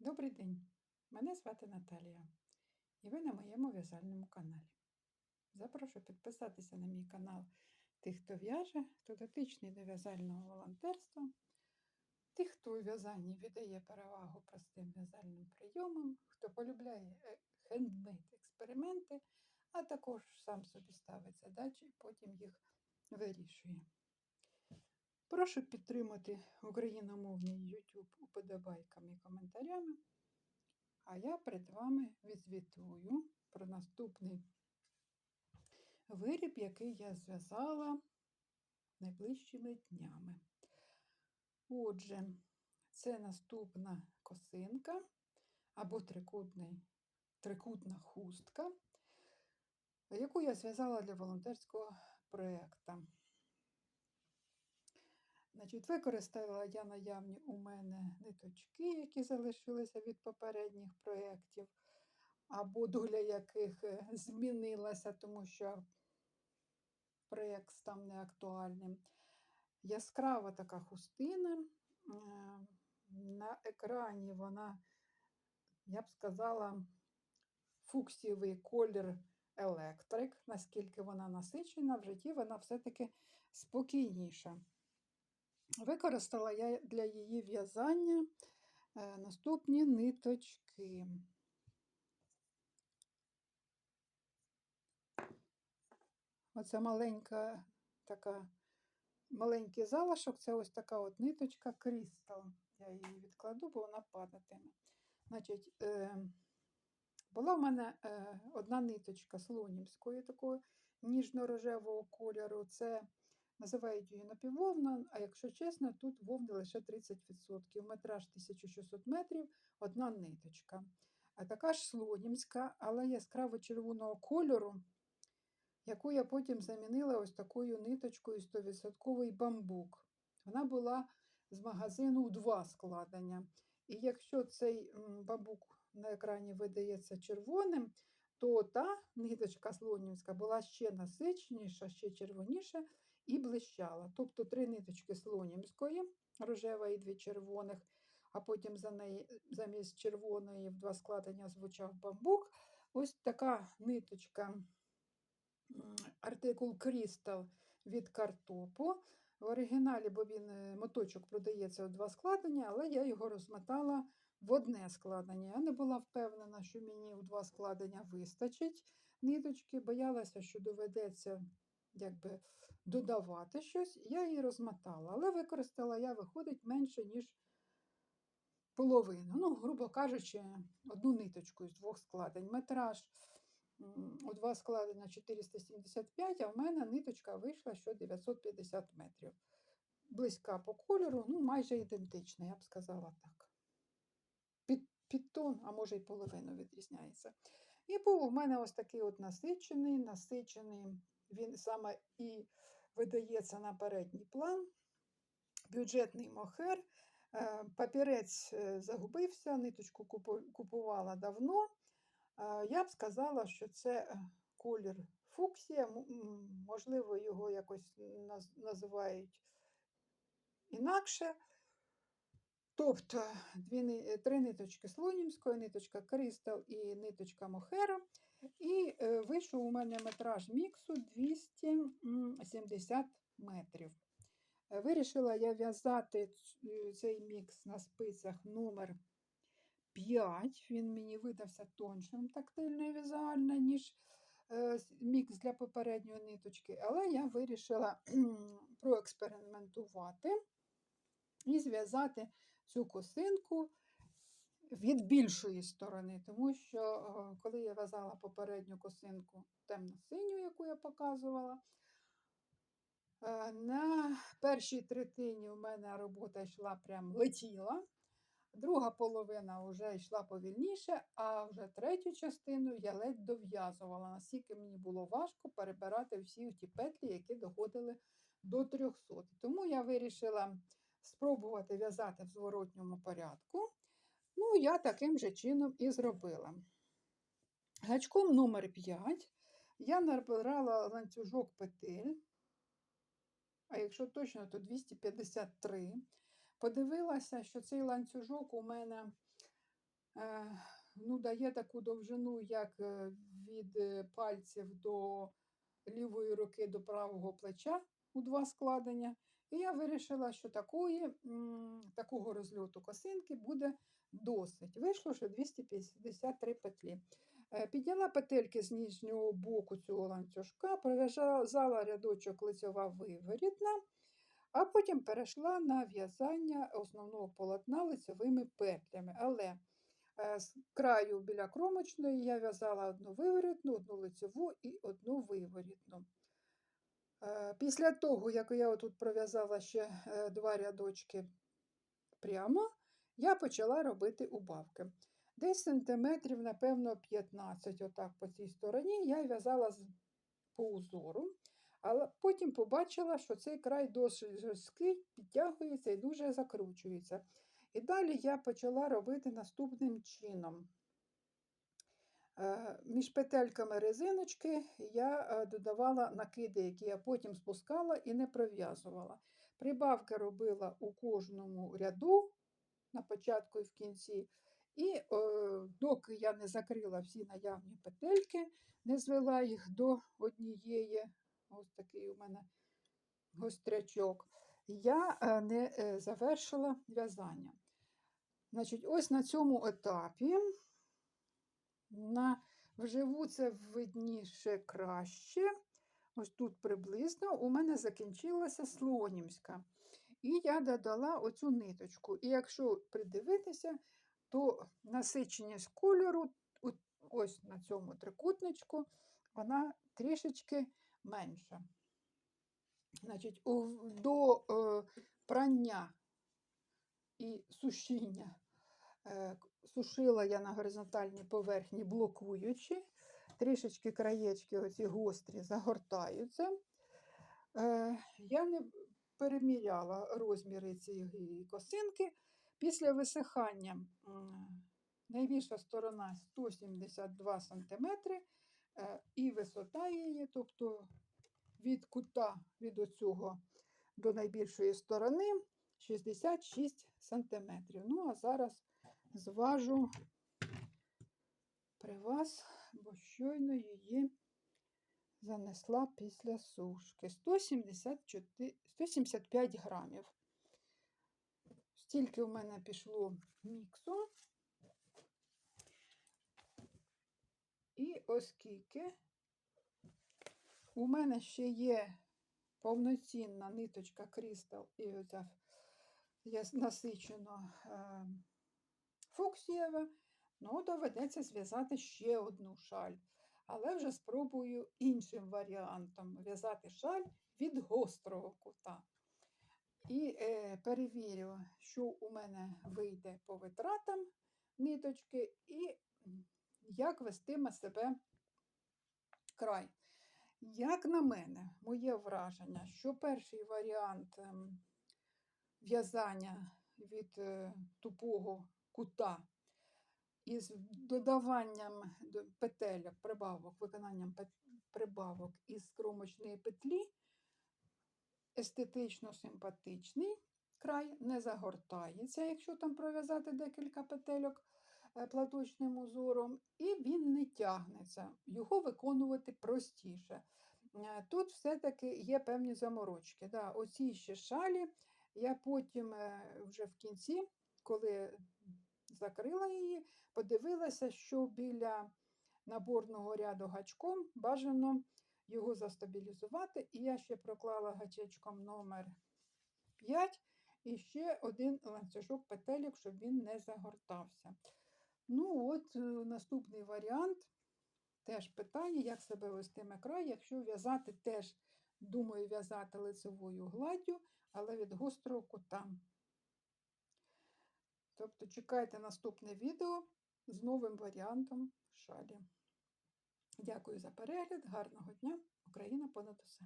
Добрий день! Мене звати Наталія, і ви на моєму в'язальному каналі. Запрошую підписатися на мій канал тих, хто в'яже, хто дотичний до в'язального волонтерства, тих, хто у в'язанні віддає перевагу простим в'язальним прийомам, хто полюбляє е, хендмейд експерименти, а також сам собі ставить задачі і потім їх вирішує. Прошу підтримати україномовний YouTube уподобайками і коментарями. А я перед вами відзвітую про наступний виріб, який я зв'язала найближчими днями. Отже, це наступна косинка або трикутний, трикутна хустка, яку я зв'язала для волонтерського проєкту. Значить, Використала я наявні у мене ниточки, які залишилися від попередніх проєктів, або доля яких е, змінилася, тому що проєкт став неактуальним. Яскрава така хустина. Е, на екрані вона, я б сказала, фуксієвий колір електрик, наскільки вона насичена, в житті вона все-таки спокійніша. Використала я для її в'язання е, наступні ниточки. Оця маленька така, маленький залишок це ось така от ниточка Крістал. Я її відкладу, бо вона падатиме. Значить, е, була в мене е, одна ниточка слонімської такої ніжно-рожевого кольору. Це Називають її напіввовна, а якщо чесно, тут вовни лише 30%. Метраж 1600 метрів, одна ниточка. А така ж слонімська, але яскраво червоного кольору, яку я потім замінила ось такою ниточкою 100% бамбук. Вона була з магазину у два складення. І якщо цей бамбук на екрані видається червоним, то та ниточка слонімська була ще насиченіша, ще червоніша і блищала. Тобто три ниточки слонімської, рожева і дві червоних, а потім за неї замість червоної в два складення звучав бамбук. Ось така ниточка, артикул Крістал від картопу. В оригіналі, бо він е, моточок продається у два складення, але я його розмотала в одне складення. Я не була впевнена, що мені у два складення вистачить ниточки, боялася, що доведеться якби додавати щось, я її розмотала, але використала я, виходить, менше, ніж половину. Ну, грубо кажучи, одну ниточку з двох складень. Метраж у два складення 475, а в мене ниточка вийшла що 950 метрів. Близька по кольору, ну, майже ідентична, я б сказала так. Під, під тон, а може й половину відрізняється. І був у мене ось такий от насичений, насичений він саме і видається на передній план. Бюджетний мохер. Е, папірець е, загубився, ниточку купувала давно. Е, я б сказала, що це колір фуксія, можливо, його якось називають інакше. Тобто дві, три ниточки слонімської, ниточка Кристал і ниточка Мохера. І е, вийшов у мене метраж міксу 270 метрів. Е, вирішила я в'язати е, цей мікс на спицях номер 5. Він мені видався тоншим тактильно і візуально, ніж мікс для попередньої ниточки, але я вирішила проекспериментувати і зв'язати цю косинку від більшої сторони, тому що, е, коли я в'язала попередню косинку темно-синю, яку я показувала, е, на першій третині у мене робота йшла прям летіла. Друга половина вже йшла повільніше, а вже третю частину я ледь дов'язувала, наскільки мені було важко перебирати всі ті петлі, які доходили до 300. Тому я вирішила спробувати в'язати в зворотньому порядку. Ну, я таким же чином і зробила. Гачком номер 5 я набирала ланцюжок петель, а якщо точно, то 253. Подивилася, що цей ланцюжок у мене е, ну, дає таку довжину, як е, від е, пальців до лівої руки до правого плеча у два складення. І я вирішила, що такої, такого розльоту косинки буде досить. Вийшло, що 253 петлі. Е, Підняла петельки з нижнього боку цього ланцюжка, пров'язала рядочок лицьова виворітна, а потім перейшла на в'язання основного полотна лицьовими петлями. Але е, з краю біля кромочної я в'язала одну виворітну, одну лицьову і одну виворітну. Е, Після того, як я тут пров'язала ще е, два рядочки прямо, я почала робити убавки. Десь сантиметрів, напевно, 15 отак по цій стороні я в'язала по узору, але потім побачила, що цей край досить жорсткий, підтягується і дуже закручується. І далі я почала робити наступним чином. Е, Між петельками резиночки я е, додавала накиди, які я потім спускала і не пров'язувала. Прибавки робила у кожному ряду на початку і в кінці. І е, доки я не закрила всі наявні петельки, не звела їх до однієї, ось такий у мене гострячок, я не завершила в'язання. Значить, ось на цьому етапі на вживу це видніше краще. Ось тут приблизно у мене закінчилася слонімська. І я додала оцю ниточку. І якщо придивитися, то насиченість кольору, ось на цьому трикутничку, вона трішечки менша. Значить, до е, прання і сушіння сушила я на горизонтальній поверхні блокуючи, трішечки краєчки оці гострі загортаються. Е, Я не переміряла розміри цієї косинки. Після висихання найбільша сторона 172 см і висота її, тобто від кута від оцього до найбільшої сторони 66 см. Ну, а зараз зважу при вас, бо щойно її занесла після сушки. 174, 175 грамів. Стільки в мене пішло міксу. І оскільки у мене ще є повноцінна ниточка Крістал і оця яс- насичено е, фуксієва, ну, доведеться зв'язати ще одну шаль. Але вже спробую іншим варіантом в'язати шаль від гострого кута. І е, перевірю, що у мене вийде по витратам ниточки, і як вестиме себе край. Як на мене, моє враження, що перший варіант ем, в'язання від е, тупого кута із додаванням до- петельок, прибавок, виконанням прибавок із кромочної петлі естетично симпатичний край, не загортається, якщо там пров'язати декілька петельок е, платочним узором, і він не тягнеться. Його виконувати простіше. Е, Тут все-таки є певні заморочки. Да, оці ще шалі я потім е, вже в кінці, коли закрила її, подивилася, що біля наборного ряду гачком бажано його застабілізувати. І я ще проклала гачечком номер 5 і ще один ланцюжок петельок, щоб він не загортався. Ну, от е, наступний варіант. Теж питання, як себе вестиме край, якщо в'язати теж, думаю, в'язати лицевою гладдю, але від гострого кута. Тобто чекайте наступне відео з новим варіантом шалі. Дякую за перегляд, гарного дня! Україна понад усе!